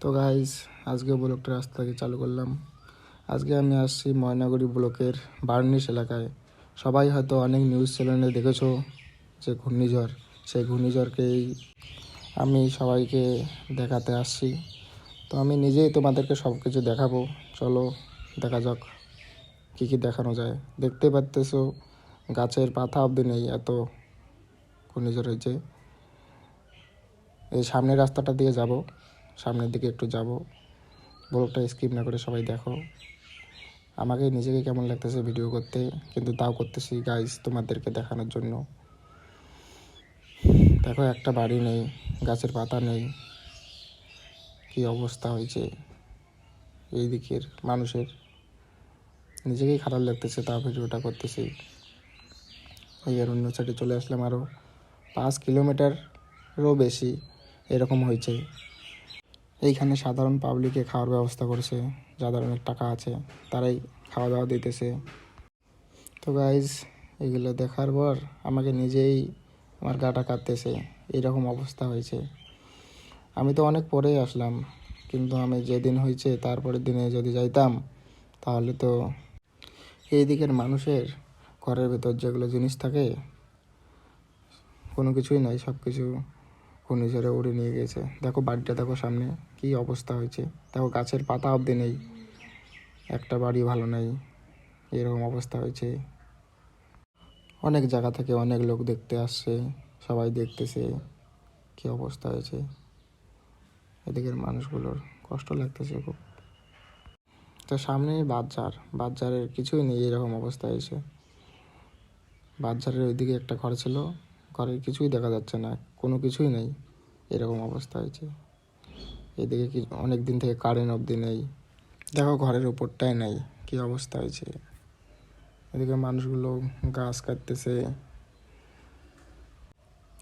তো গাইজ আজকে ব্লকটা রাস্তা থেকে চালু করলাম। আজকে আমি আসছি ময়নাগুড়ি ব্লকের বার্নিশ এলাকায়। সবাই হয়তো অনেক নিউজ চ্যানেলে দেখেছ, যে ঘূর্ণিঝড়। সেই ঘূর্ণিঝড়কেই আমি সবাইকে দেখাতে আসছি। তো আমি নিজেই তোমাদেরকে সব কিছু দেখাবো। চলো, দেখা যাক কী কী দেখানো যায়। দেখতে পারতেছো, গাছের পাতা অবধি নেই এত ঘূর্ণিঝড় হয়েছে। এই সামনের রাস্তাটা দিয়ে যাব। সামনের দিকে একটু যাব। ব্লগটা স্কিপ না করে সবাই দেখো। আমাকে নিজেকে কেমন লাগতেছে ভিডিও করতে, কিন্তু তাও করতেছি গাইজ তোমাদেরকে দেখানোর জন্য। দেখো একটা বাড়ি নেই, গাছের পাতা নেই। কি অবস্থা হয়েছে? এই দিকের মানুষের। নিজেকেই খারাপ লাগতেছে তাও ভিডিওটা করতেছি। এই আর অন্য সাইডে চলে আসলাম আরও পাঁচ কিলোমিটারও বেশি এরকম হয়েছে। এইখানে সাধারণ পাবলিকে খাওয়ার ব্যবস্থা করেছে যাদের অনেক টাকা আছে, তারাই খাওয়া দাওয়া দিতেছে। তো গাইজ এগুলো দেখার পর আমাকে নিজেই আমার গাটা কাঁদতেছে এইরকম অবস্থা হয়েছে। আমি তো অনেক পরেই আসলাম, কিন্তু আমি যেদিন হয়েছে তারপরের দিনে যদি যাইতাম, তাহলে তো এই দিকের মানুষের ঘরের ভেতর যেগুলো জিনিস থাকে, কোনো কিছুই নাই সব কিছু ঘূর্ণিঝড়ে উড়ে নিয়ে গেছে। দেখো বাড়িটা, দেখো সামনে কি অবস্থা হয়েছে। দেখো গাছের পাতা অবধি নেই। একটা বাড়ি ভালো নেই। এরকম অবস্থা হয়েছে। অনেক জায়গা থেকে অনেক লোক দেখতে আসছে, সবাই দেখতেছে কি অবস্থা হয়েছে। এদিকের মানুষগুলোর কষ্ট লাগতেছে খুব। তো সামনেই বাজার। বাজারের কিছুই নেই, এরকম অবস্থা হয়েছে। বাজারের ওইদিকে একটা ঘর ছিল। ঘরের কিছুই দেখা যাচ্ছে না, কোনো কিছুই নেই, এরকম অবস্থা হয়েছে। এদিকে কি অনেক দিন থেকে কারেন্ট অবধি নেই, দেখো ঘরের উপরটাই নেই, কি অবস্থা হয়েছে। এদিকে মানুষগুলো গাছ কাটতেছে।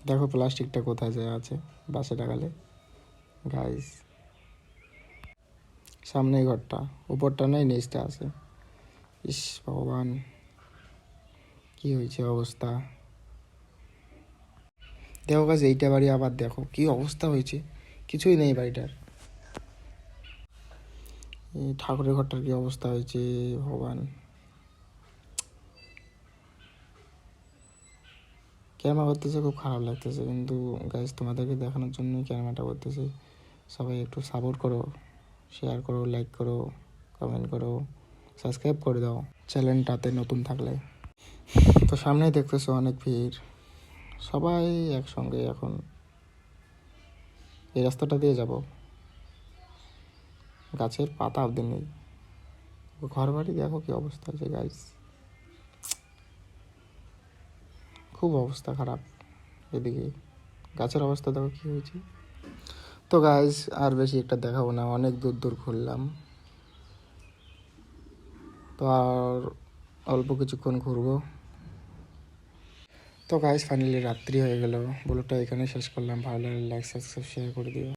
দেখো প্লাস্টিকটা কোথায় যায় আছে, বাসে লাগালে। গাইস সামনে ঘরটা, উপরটা নেই, নিচটা আছে। ইস, ভগবান, কি হয়েছে অবস্থা? দেখো গাছ এইটা বাড়ি আবার দেখো, কি অবস্থা হয়েছে? কিছুই নেই বাড়িটার। ঠাকুরের ঘরটার কি অবস্থা হয়েছে, ভগবান। ক্যামেরা করতেছে, খুব খারাপ লাগতেছে। কিন্তু গাইজ তোমাদেরকে দেখানোর জন্যই ক্যামেরাটা করতেছি। সবাই একটু সাপোর্ট করো শেয়ার করো লাইক করো কমেন্ট করো সাবস্ক্রাইব করে দাও। চ্যানেলটাতে নতুন থাকলে। তো সামনেই দেখতেছো অনেক ভিড়। সবাই একসঙ্গে এখন এই রাস্তাটা দিয়ে যাব। গাছের পাতা অবধি নেই। ঘর বাড়ি দেখো কি অবস্থা আছে গাইস খুব অবস্থা খারাপ এদিকে। গাছের অবস্থা দেখো কী হয়েছে। তো গাইস আর বেশি একটা দেখাবো না, অনেক দূর দূর ঘুরলাম। তো আর অল্প কিছুক্ষণ ঘুরবো। তো গাইস ফাইনালি রাত্রি হয়ে গেল। ব্লগটা এখানে শেষ করলাম। ভালো লাগলে লাইক সাবস্ক্রাইব শেয়ার করে দিও।